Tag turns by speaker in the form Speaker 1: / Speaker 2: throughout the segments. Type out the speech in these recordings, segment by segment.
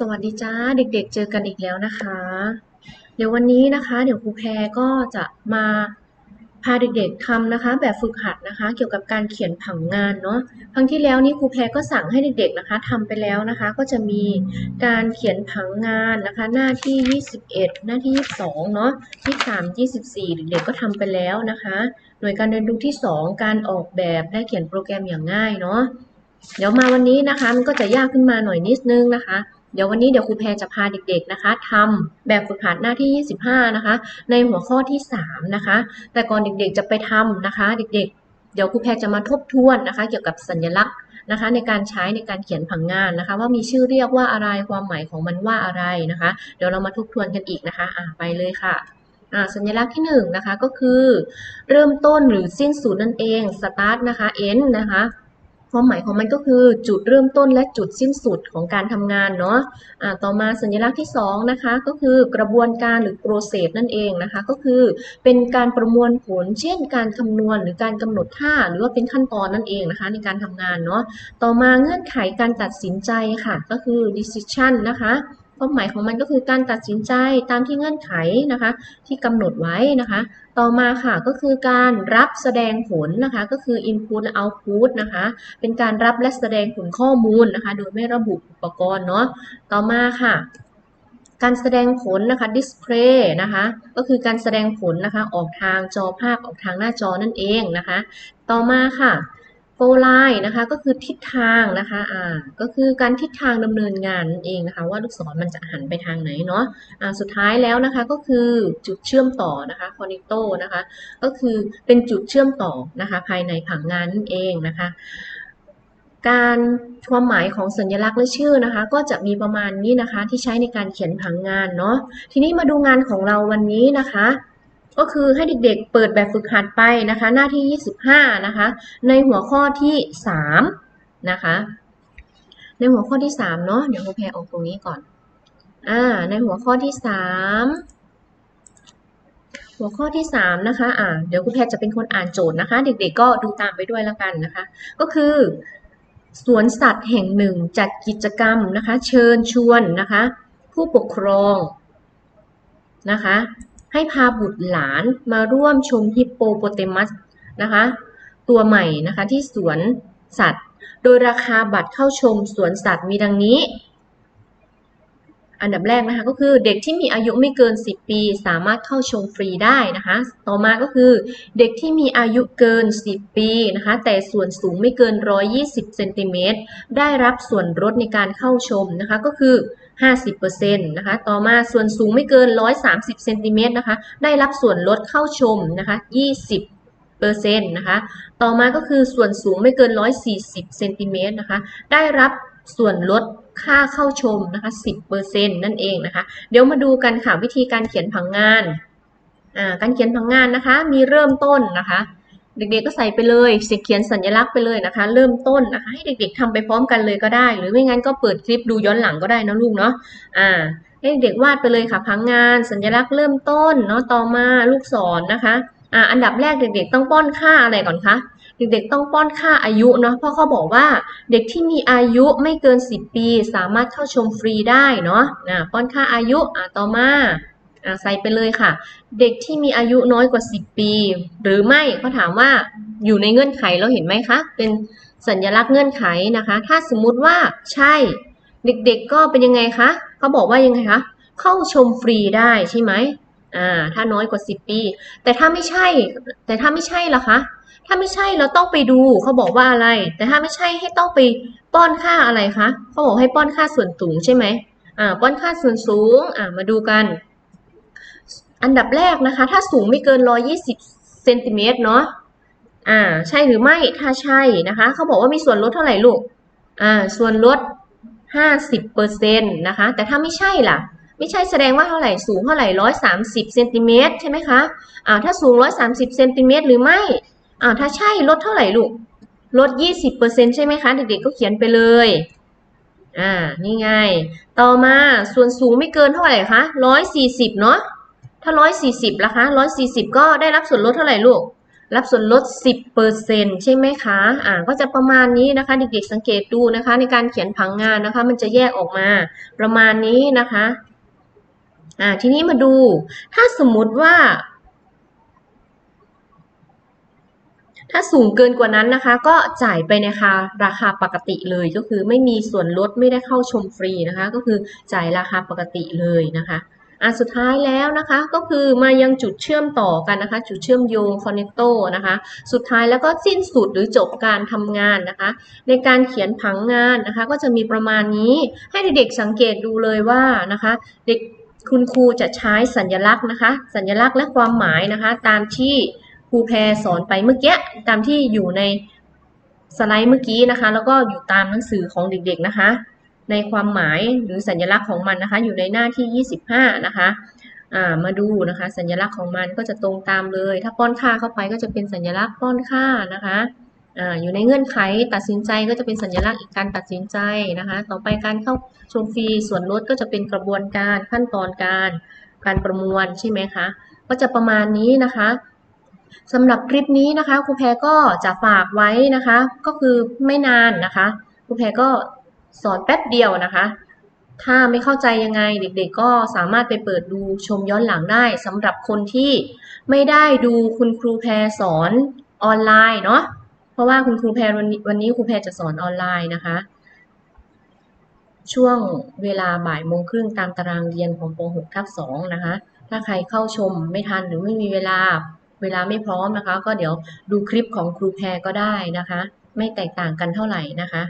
Speaker 1: สวัสดีจ้าเด็กๆ เจอกันอีกแล้วนะคะ เดี๋ยววันนี้นะคะ เดี๋ยวครูแพรก็จะมาพาเด็กๆทำนะคะ แบบฝึกหัดนะคะ เกี่ยวกับการเขียนผังงานเนาะครั้งที่แล้วนี้ครูแพรก็สั่งให้เด็กๆนะคะทำไปแล้วนะคะ ก็จะมีการเขียนผังงานนะคะ หน้าที่ 21 หน้าที่ 22 เนาะที่3 24 เด็กๆก็ทำไปแล้วนะคะ หน่วยการเรียนรู้ที่ 2 การออกแบบและเขียนโปรแกรมอย่างง่ายเนาะเดี๋ยวมาวันนี้นะคะ มันก็จะยากขึ้นมาหน่อยนิดนึงนะคะ เดี๋ยววันนี้เดี๋ยวครูแพรจะพาเด็กๆนะคะทำแบบฝึกหัดหน้าที่ 25 นะคะ ในหัวข้อที่ 3 นะคะ แต่ก่อนเด็กๆจะไปทำนะคะ เด็กๆ เดี๋ยวครูแพรจะมาทบทวนนะคะ เกี่ยวกับสัญลักษณ์นะคะในการใช้ในการเขียนผังงานนะคะ ว่ามีชื่อเรียกว่าอะไรความหมายของมันว่าอะไรนะคะ เดี๋ยวเรามาทบทวนกันอีกนะคะอ่าไปเลยค่ะสัญลักษณ์ที่1นงนะคะก็คือ เริ่มต้นหรือสิ้นสุดนั่นเอง start นะคะ end นะคะ ความหมายของมันก็คือจุดเริ่มต้นและจุดสิ้นสุดของการทำงานเนาะะต่อมาสัญลักษณ์ที่2นะคะก็คือกระบวนการหรือ process นั่นเองนะคะก็คือเป็นการประมวลผล เช่น การคำนวณหรือการกำหนดท่า หรือว่าเป็นขั้นตอนนั่นเองนะคะในการทำงานเนาะต่อมาเงื่อนไขการตัดสินใจค่ะก็คือ decision นะคะ ความหมายของมันก็คือการตัดสินใจตามที่เงื่อนไขนะคะ ที่กำหนดไว้นะคะ ต่อมาค่ะก็คือการรับแสดงผลนะคะ ก็คือ input และ output นะคะ เป็นการรับและแสดงผลข้อมูลนะคะ โดยไม่ระบุอุปกรณ์เนาะต่อมาค่ะการแสดงผลนะคะ display นะคะ ก็คือการแสดงผลนะคะ ออกทางจอภาพออกทางหน้าจอนั่นเองนะคะ ต่อมาค่ะ go line นะคะก็คือทิศทางนะคะอ่าก็คือการทิศทางดำเนินงานนั่นเองนะคะ ว่าลูกศรมันจะหันไปทางไหนเนาะอ่าสุดท้ายแล้วนะคะก็คือจุดเชื่อมต่อนะคะ connector นะคะก็คือเป็นจุดเชื่อมต่อนะคะภายในผังงานนั่นเองนะคะการความหมายของสัญลักษณ์และชื่อนะคะ ก็จะมีประมาณนี้นะคะที่ใช้ในการเขียนผังงานเนาะทีนี้มาดูงานของเราวันนี้นะคะ ก็คือให้เด็กๆเปิดแบบฝึกหัดไปนะคะ หน้าที่ 25 นะคะ ในหัวข้อที่ 3 นะคะ ในหัวข้อที่ 3 เนาะเดี๋ยวครูแพรออกตรงนี้ก่อนอ่าในหัวข้อที่ 3 หัวข้อที่ 3 นะคะอ่าเดี๋ยวครูแพรจะเป็นคนอ่านโจทย์นะคะ เด็กๆก็ดูตามไปด้วยแล้วกันนะคะ ก็คือสวนสัตว์แห่งหนึ่งจัดกิจกรรมนะคะ เชิญชวนนะคะ ผู้ปกครองนะคะ ให้พาบุตรหลานมาร่วมชมฮิปโปโปเตมัสนะคะตัวใหม่นะคะที่สวนสัตว์ โดยราคาบัตรเข้าชมสวนสัตว์มีดังนี้ อันดับแรกนะคะก็คือเด็กที่มีอายุไม่เกิน 10 ปี สามารถเข้าชมฟรีได้นะคะ ต่อมาก็คือเด็กที่มีอายุเกิน 10 ปีนะคะ แต่ส่วนสูงไม่เกิน 120 เซนติเมตรได้รับส่วนลดในการเข้าชมนะคะก็คือ 50%นะคะ ต่อมาส่วนสูงไม่เกิน 130เซนติเมตรนะคะ ได้รับส่วนลดเข้าชมนะคะ 20เปอร์เซ็นต์นะคะ ต่อมาก็คือส่วนสูงไม่เกิน 140เซนติเมตรนะคะ ได้รับส่วนลดค่าเข้าชมนะคะ 10%นั่นเองนะคะ เดี๋ยวมาดูกันค่ะวิธีการเขียนผังงานอ่าการเขียนผังงานนะคะ มีเริ่มต้นนะคะ เด็กๆก็ใส่ไปเลยเขียนสัญลักษณ์ไปเลยนะคะ เริ่มต้นนะคะให้เด็กๆทำไปพร้อมกันเลยก็ได้ หรือไม่งั้นก็เปิดคลิปดูย้อนหลังก็ได้นะลูกเนาะอ่าให้เด็กวาดไปเลยค่ะผังงานสัญลักษณ์เริ่มต้นเนาะต่อมาลูกศรนนะคะอ่าอันดับแรกเด็กๆ ต้องป้อนค่าอะไรก่อนคะเด็กๆต้องป้อนค่าอายุเนาะเพราะเขาบอกว่าเด็กที่มีอายุไม่เกิน 10 ปี สามารถเข้าชมฟรีได้เนาะอ่าป้อนค่าอายุอ่าต่อมา ใส่ไปเลยค่ะ เด็กที่มีอายุน้อยกว่า 10 ปี หรือไม่เขาถามว่าอยู่ในเงื่อนไขเราเห็นไหมคะ เป็นสัญลักษณ์เงื่อนไขนะคะ ถ้าสมมุติว่าใช่เด็กๆก็เป็นยังไงคะเขาบอกว่ายังไงคะเข้าชมฟรีได้ใช่ไหมอ่าถ้าน้อยกว่า 10 ปี แต่ถ้าไม่ใช่ แต่ถ้าไม่ใช่ล่ะคะถ้าไม่ใช่เราต้องไปดูเขาบอกว่าอะไร แต่ถ้าไม่ใช่ให้ต้องไปป้อนค่าอะไรคะเขาบอกให้ป้อนค่าส่วนสูงใช่ไหมอ่าป้อนค่าส่วนสูงอ่ามาดูกัน อันดับแรกนะคะ ถ้าสูงไม่เกิน 120เซนติเมตรเนาะอ่าใช่หรือไม่ถ้าใช่นะคะเขาบอกว่ามีส่วนลดเท่าไหร่ลูกอ่าส่วนลด 50%นะคะ แต่ถ้าไม่ใช่ล่ะ ไม่ใช่แสดงว่าเท่าไหร่สูงเท่าไหร่ 130เซนติเมตรใช่ไหมคะอ่าถ้าสูง 130เซนติเมตรหรือไม่อ่าถ้าใช่ลดเท่าไหร่ลูกลด 20%ใช่ไหมคะ เด็กๆก็เขียนไปเลย อ่า นี่ไง ต่อมาส่วนสูงไม่เกินเท่าไหร่คะ 140 เนาะ ถ้า140ล่ะคะ140ก็ได้รับส่วนลดเท่าไหร่ลูก รับส่วนลด10%ใช่ไหมคะ อ่า ก็จะประมาณนี้นะคะ เด็กๆสังเกตดูนะคะ ในการเขียนผังงานนะคะ มันจะแยกออกมา ประมาณนี้นะคะ อ่า ทีนี้มาดู ถ้าสมมุติว่าถ้าสูงเกินกว่านั้นนะคะ ก็จ่ายไปในราคาราคาปกติเลยก็คือไม่มีส่วนลดไม่ได้เข้าชมฟรีนะคะ ก็คือจ่ายราคาปกติเลยนะคะ อะสุดท้ายแล้วนะคะก็คือมายังจุดเชื่อมต่อกันนะคะ จุดเชื่อมโยง c o n n e c t o นะคะ สุดท้ายแล้วก็สิ้นสุดหรือจบการทำงานนะคะ ในการเขียนผังงานนะคะ ก็จะมีประมาณนี้ให้เด็กๆสังเกตดูเลยว่านะคะ เด็กคุณครูจะใช้สัญลักษณ์นะคะ สัญลักษณ์และความหมายนะคะ ตามที่ครูแพรสอนไปเมื่อกี้ตามที่อยู่ในสไลด์เมื่อกี้นะคะ แล้วก็อยู่ตามหนังสือของเด็กๆนะคะ ในความหมายหรือสัญลักษณ์ของมันนะคะ อยู่ในหน้าที่ 25 นะคะามาดูนะคะ สัญลักษณ์ของมันก็จะตรงตามเลย ถ้าป้อนค่าเข้าไปก็จะเป็นสัญลักษณ์ป้อนค่านะคะออยู่ในเงื่อนไขตัดสินใจก็จะเป็นสัญลักษณ์อีกการตัดสินใจนะคะ ต่อไปการเข้าชมฟรีส่วนลดก็จะเป็นกระบวนการขั้นตอนการการประมวลใช่ไหมคะก็จะประมาณนี้นะคะสำหรับคลิปนี้นะคะครูแพรก็จะฝากไว้นะคะ ก็คือไม่นานนะคะครูแพรก็ สอนแป๊บเดียวนะคะ ถ้าไม่เข้าใจยังไงเด็กๆก็สามารถไปเปิดดูชมย้อนหลังได้สำหรับคนที่ไม่ได้ดูคุณครูแพรสอนออนไลน์เนาะเพราะว่าคุณครูแพรวันนี้วันนี้ครูแพรจะสอนออนไลน์นะคะ ช่วงเวลาบ่ายโมงครึ่งตามตารางเรียนของป .6 ทับ2นะคะ ถ้าใครเข้าชมไม่ทันหรือไม่มีเวลาเวลาไม่พร้อมนะคะ ก็เดี๋ยวดูคลิปของครูแพรก็ได้นะคะ ไม่แตกต่างกันเท่าไหร่นะคะ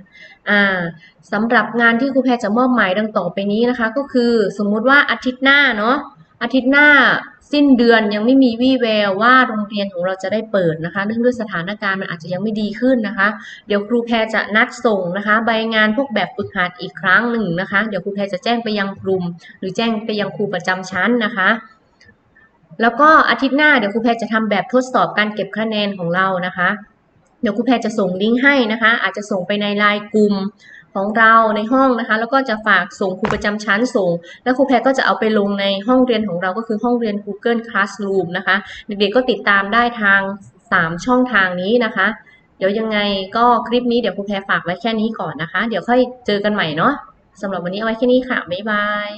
Speaker 1: อ่าสำหรับงานที่ครูแพรจะมอบหมายดังต่อไปนี้นะคะ ก็คือสมมุติว่าอาทิตย์หน้าเนาะอาทิตย์หน้าสิ้นเดือนยังไม่มีวี่แววว่าโรงเรียนของเราจะได้เปิดนะคะ เนื่องด้วยสถานการณ์มันอาจจะยังไม่ดีขึ้นนะคะ เดี๋ยวครูแพรจะนัดส่งนะคะ ใบงานพวกแบบฝึกหัดอีกครั้งหนึ่งนะคะ เดี๋ยวครูแพรจะแจ้งไปยังกลุ่ม หรือแจ้งไปยังครูประจำชั้นนะคะ แล้วก็อาทิตย์หน้าเดี๋ยวครูแพรจะทำแบบทดสอบการเก็บคะแนนของเรานะคะ เดี๋ยวครูแพรจะส่งลิงก์ให้นะคะ อาจจะส่งไปในไลน์กลุ่มของเราในห้องนะคะ แล้วก็จะฝากส่งครูประจำชั้นส่ง แล้วครูแพรก็จะเอาไปลงในห้องเรียนของเราก็คือห้องเรียน Google Classroom นะคะ เด็กๆก็ติดตามได้ทาง 3 ช่องทางนี้นะคะ เดี๋ยวยังไงก็คลิปนี้เดี๋ยวครูแพรฝากไว้แค่นี้ก่อนนะคะ เดี๋ยวค่อยเจอกันใหม่เนาะสำหรับวันนี้เอาไว้แค่นี้ค่ะบ๊ายบาย